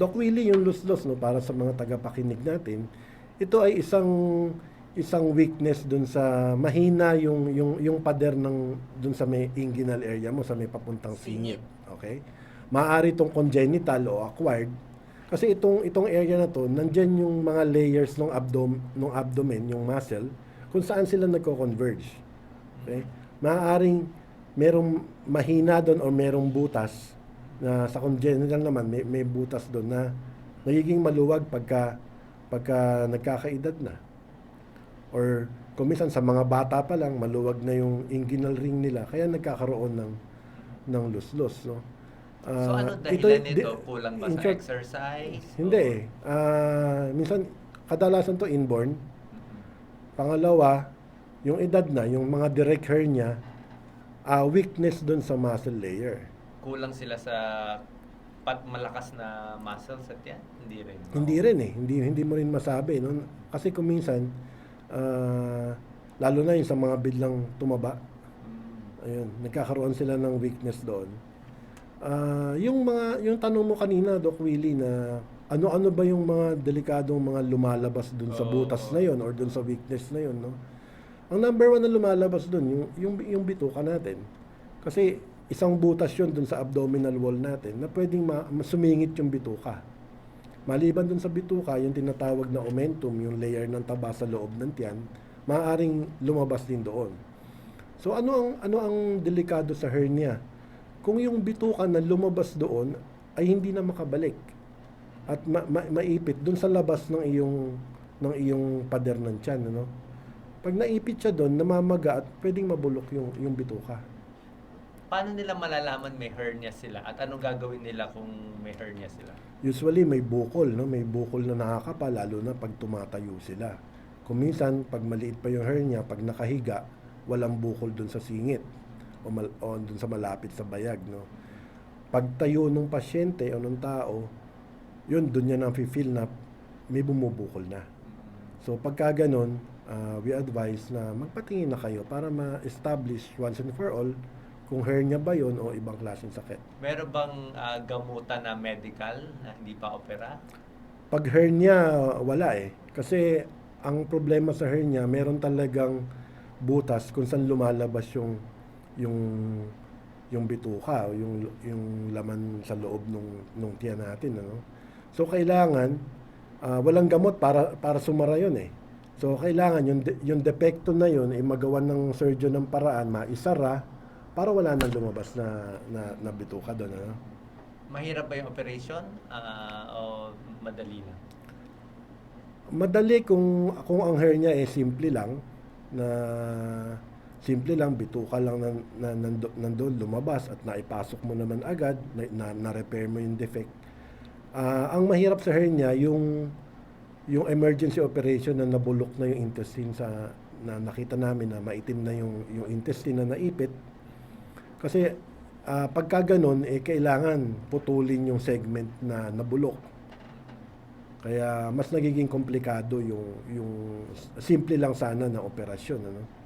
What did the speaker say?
Doc Willie, yung lus-lus, no, para sa mga tagapakinig natin, ito ay isang isang weakness dun sa mahina yung yung yung pader ng dun sa may inguinal area mo sa may papuntang singit. Okay? Maaari itong congenital o acquired kasi itong itong area na to, nandiyan yung mga layers ng abdom ng abdomen, yung muscle, kung saan sila nagko-converge. Okay? Maaaring merong mahina doon o merong butas na sa congenital naman may, may butas doon na nagiging maluwag pagka pagka nagkakaedad na. Or kung minsan sa mga bata pa lang maluwag na yung inguinal ring nila kaya nagkakaroon ng ng lus-lus, no? So Ah, ano ito- dahilan di- nito? Kulang ba sa short, exercise? Hindi eh. Ah, minsan kadalasan to inborn. Pangalawa, yung edad na, yung mga direct hernia, ah weakness doon sa muscle layer. Kulang sila sa pat malakas na muscles at yan? Hindi rin. Hindi rin eh. Hindi, hindi mo rin masabi. No? Kasi kung minsan, ah, lalo na yung sa mga biglang tumaba, Mm. ayun, nagkakaroon sila ng weakness doon. Ah, yung mga yung tanong mo kanina Doc Willie na ano-ano ba yung mga delikadong mga lumalabas doon sa butas na yon or doon sa weakness na yon, no? Ang number one na lumalabas doon yung yung yung bituka natin. Kasi isang butas yon doon sa abdominal wall natin na pwedeng ma- sumingit yung bituka. Maliban doon sa bituka, yung tinatawag na omentum, yung layer ng taba sa loob ng tiyan, maaaring lumabas din doon. So ano ang ano ang delikado sa hernia? Kung yung bituka na lumabas doon ay hindi na makabalik at ma- ma- maipit doon sa labas ng iyong ng iyong pader ng tiyan, ano? Pag naipit siya doon, namamaga at pwedeng mabulok yung yung bituka. Paano nila malalaman may hernia sila? At anong gagawin nila kung may hernia sila? Usually may bukol, no? May bukol na nakakapa lalo na pag tumatayo sila. Kung minsan pag maliit pa yung hernia, pag nakahiga, walang bukol doon sa singit o, mal- o doon sa malapit sa bayag, no? Pag tayo ng pasyente o ng tao, yun doon niya nang feel na may bumubukol na. So pagka ganun, ah, we advise na magpatingin na kayo para ma-establish once and for all kung hernia ba yun o ibang klaseng sakit. Meron bang ah, gamutan na medical na hindi pa opera? Pag hernia, wala eh. Kasi ang problema sa hernia, meron talagang butas kung saan lumalabas yung yung yung bituka o yung yung laman sa loob nung nung tiyan natin ano. So kailangan ah, walang gamot para para sumara 'yon eh. So kailangan yung de- yung depekto na 'yon ay magawan ng surgeon ng paraan maisara para wala nang lumabas na na, na bituka doon ano. Mahirap ba yung operation? Ah, o madali lang? Madali kung kung ang hernia ay simple lang na simple lang bituka lang na, na nando- nandoon lumabas at naipasok mo naman agad na, na, na-repair mo yung defect. Ah, ang mahirap sa hernia yung yung emergency operation na nabulok na yung intestine sa na nakita namin na maitim na yung yung intestine na naipit. Kasi ah, pagka ganun eh kailangan putulin yung segment na nabulok. Kaya mas nagiging komplikado yung yung simple lang sana na operasyon ano.